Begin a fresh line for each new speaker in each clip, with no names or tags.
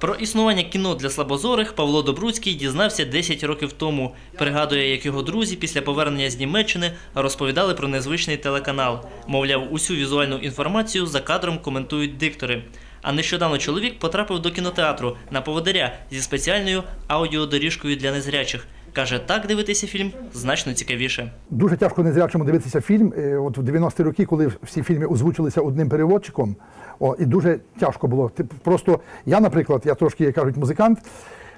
Про існування кіно для слабозорих Павло Добруцький дізнався 10 років тому. Пригадує, як його друзі після повернення з Німеччини розповідали про незвичний телеканал. Мовляв, усю візуальну інформацію за кадром коментують диктори. А нещодавно чоловік потрапив до кінотеатру на поводиря зі спеціальною аудіодоріжкою для незрячих. Каже, так дивитися фільм значно цікавіше.
Дуже тяжко незрячому дивитися фільм. Е, От в 90-ті роки, коли всі фільми озвучилися одним переводчиком, о, і дуже тяжко було. Просто я, наприклад, я трошки, як кажуть, музикант,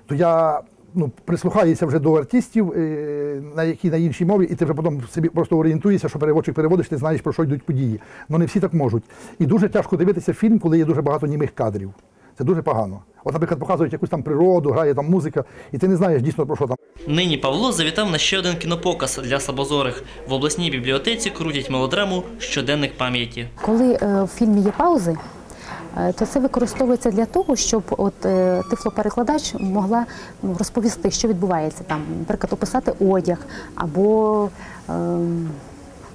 то я ну, прислухаюся вже до артистів, е, на які на іншій мові, і ти вже потім собі просто орієнтуєшся, що переводчик переводиш, ти знаєш, про що йдуть події. Ну не всі так можуть. І дуже тяжко дивитися фільм, коли є дуже багато німих кадрів. Це дуже погано. От, наприклад, показують якусь там природу, грає там музика, і ти не знаєш дійсно про що там.
Нині Павло завітав на ще один кінопоказ для слабозорих. В обласній бібліотеці крутять мелодраму Щоденник пам'яті.
Коли е, в фільмі є паузи, е, то це використовується для того, щоб от е, тифлоперекладач могла ну, розповісти, що відбувається там, наприклад, описати одяг або ем,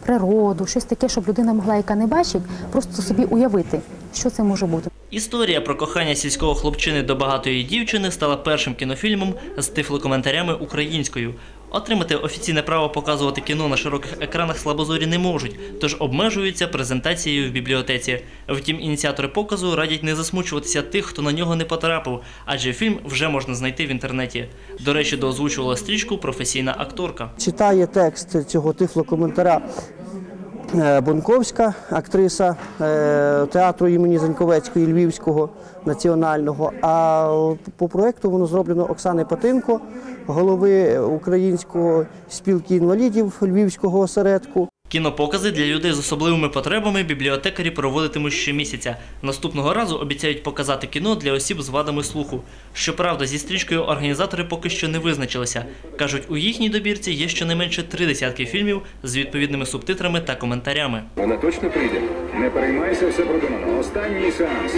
природу, щось таке, щоб людина могла, яка не бачить, просто собі уявити, що це може бути.
Історія про кохання сільського хлопчини до багатої дівчини стала першим кінофільмом з тифлокоментарями українською. Отримати офіційне право показувати кіно на широких екранах слабозорі не можуть, тож обмежуються презентацією в бібліотеці. Втім, ініціатори показу радять не засмучуватися тих, хто на нього не потрапив, адже фільм вже можна знайти в інтернеті. До речі, доозвучувала стрічку професійна акторка.
Читає текст цього тифлокоментаря Бонковська, актриса е, театру імені Заньковецької Львівського національного. А по проекту воно зроблено Оксани Патинко, голови Української спілки інвалідів Львівського осередку.
Кінопокази для людей з особливими потребами бібліотекарі проводитимуть щомісяця. Наступного разу обіцяють показати кіно для осіб з вадами слуху. Щоправда, зі стрічкою організатори поки що не визначилися. Кажуть, у їхній добірці є щонайменше три десятки фільмів з відповідними субтитрами та коментарями.
Вона точно прийде? Не переймайся, все продумано. Останній сеанс.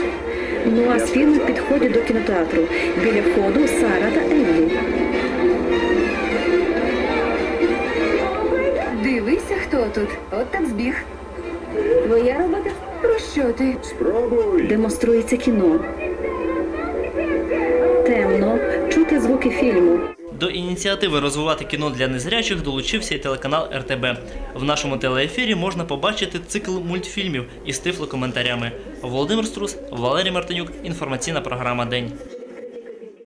Ну а з фільму підходять до кінотеатру. Біля входу Сара та Еллі.
Хто тут. От так збіг. Твоя робота? Про що ти?
Спробуй.
Демонструється кіно. Темно, чути звуки фільму.
До ініціативи розвивати кіно для незрячих долучився й телеканал РТБ. В нашому телеефірі можна побачити цикл мультфільмів із тифлокоментарями. Володимир Струс, Валерій Мартинюк. Інформаційна програма День.